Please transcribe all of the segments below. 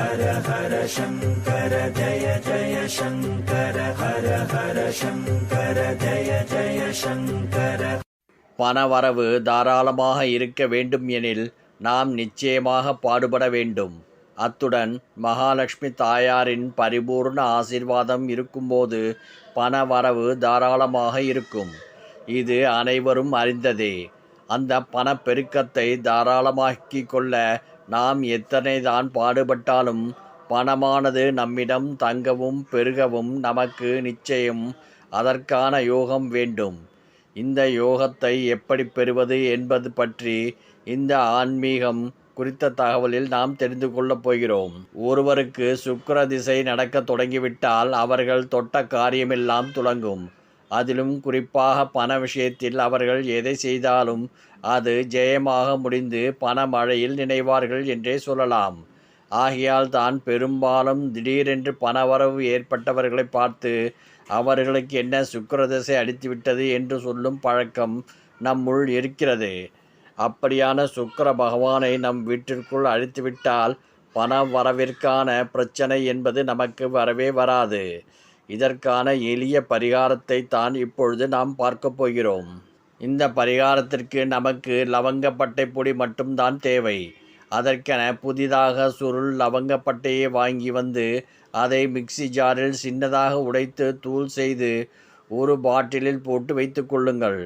ஹர ஹர சங்கர ஜய ஜய சங்கர ஹர ஹர சங்கர ஜய ஜய சங்கர. பணவரவு தாராளமாக இருக்க வேண்டும் எனில் நாம் நிச்சயமாக பாடுபட வேண்டும். அத்துடன் மகாலட்சுமி தாயாரின் பரிபூர்ண ஆசீர்வாதம் இருக்கும்போது பணவரவு தாராளமாக இருக்கும். இது அனைவரும் அறிந்ததே. அந்த பணப்பெருக்கத்தை தாராளமாக்கி கொள்ள நாம் எத்தனை தான் பாடுபட்டாலும் பணமானது நம்மிடம் தங்கவும் பெருகவும் நமக்கு நிச்சயம். அதற்கான யோகம் வேண்டும். இந்த யோகத்தை எப்படி பெறுவது என்பது பற்றி இந்த ஆன்மீகம் குறித்த தகவலில் நாம் தெரிந்து கொள்ளப் போகிறோம். ஒருவருக்கு சுக்கர திசை நடக்க தொடங்கிவிட்டால் அவர்கள் தொட்ட காரியமெல்லாம் துலங்கும் அதிலும் குறிப்பாக பண விஷயத்தில் அவர்கள் எதை செய்தாலும் அது ஜெயமாக முடிந்து பணமழையில் நினைவார்கள் என்றே சொல்லலாம். ஆகையால் தான் பெரும்பாலும் திடீரென்று பணவரவு ஏற்பட்டவர்களை பார்த்து அவர்களுக்கு என்ன சுக்கரதசை அடித்துவிட்டது என்று சொல்லும் பழக்கம் நம்முள் இருக்கிறது. அப்படியான சுக்கர பகவானை நம் வீட்டிற்குள் அழித்துவிட்டால் பண வரவிற்கான பிரச்சனை என்பது நமக்கு வரவே வராது. இதற்கான எளிய பரிகாரத்தை தான் இப்பொழுது நாம் பார்க்க போகிறோம். இந்த பரிகாரத்திற்கு நமக்கு லவங்கப்பட்டை பொடி மட்டும்தான் தேவை. அதற்கென புதிதாக சுருள் லவங்கப்பட்டையை வாங்கி வந்து அதை மிக்ஸி ஜாரில் சின்னதாக உடைத்து தூள் செய்து ஒரு பாட்டிலில் போட்டு வைத்து கொள்ளுங்கள்.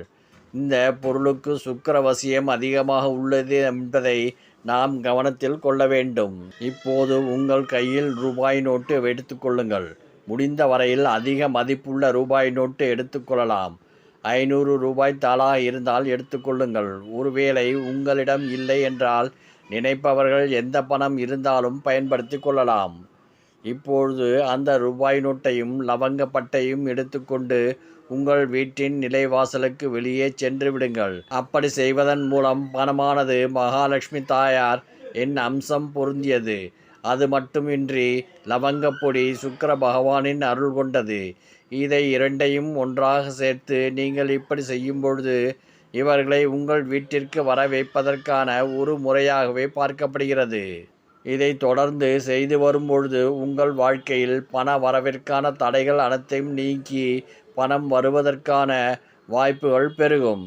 இந்த பொருளுக்கு சுக்கிரவசியம் அதிகமாக உள்ளது என்பதை நாம் கவனத்தில் கொள்ள வேண்டும். இப்போது உங்கள் கையில் ரூபாய் நோட்டு எடுத்துக்கொள்ளுங்கள் முடிந்த வரையில் அதிக மதிப்புள்ள ரூபாய் நோட்டு எடுத்துக்கொள்ளலாம் ஐநூறு ரூபாய் தாளா இருந்தால் எடுத்துக்கொள்ளுங்கள் ஒருவேளை உங்களிடம் இல்லை என்றால் நினைப்பவர்கள் எந்த பணம் இருந்தாலும் பயன்படுத்தி கொள்ளலாம். இப்பொழுது அந்த ரூபாய் நோட்டையும் லவங்கப்பட்டையும் எடுத்துக்கொண்டு உங்கள் வீட்டின் நிலைவாசலுக்கு வெளியே சென்று விடுங்கள். அப்படி செய்வதன் மூலம் பணமானது மகாலட்சுமி தாயார் என் அம்சம் பொருந்தியது. அது மட்டுமின்றி லவங்கப்பொடி சுக்கர பகவானின் அருள் கொண்டது. இதை இரண்டையும் ஒன்றாக சேர்த்து நீங்கள் இப்படி செய்யும் பொழுது இவர்களை உங்கள் வீட்டிற்கு வர வைப்பதற்கான ஒரு முறையாகவே பார்க்கப்படுகிறது. இதை தொடர்ந்து செய்து வரும்பொழுது உங்கள் வாழ்க்கையில் பண வரவிற்கான தடைகள் அனைத்தையும் நீக்கி பணம் வருவதற்கான வாய்ப்புகள் பெருகும்.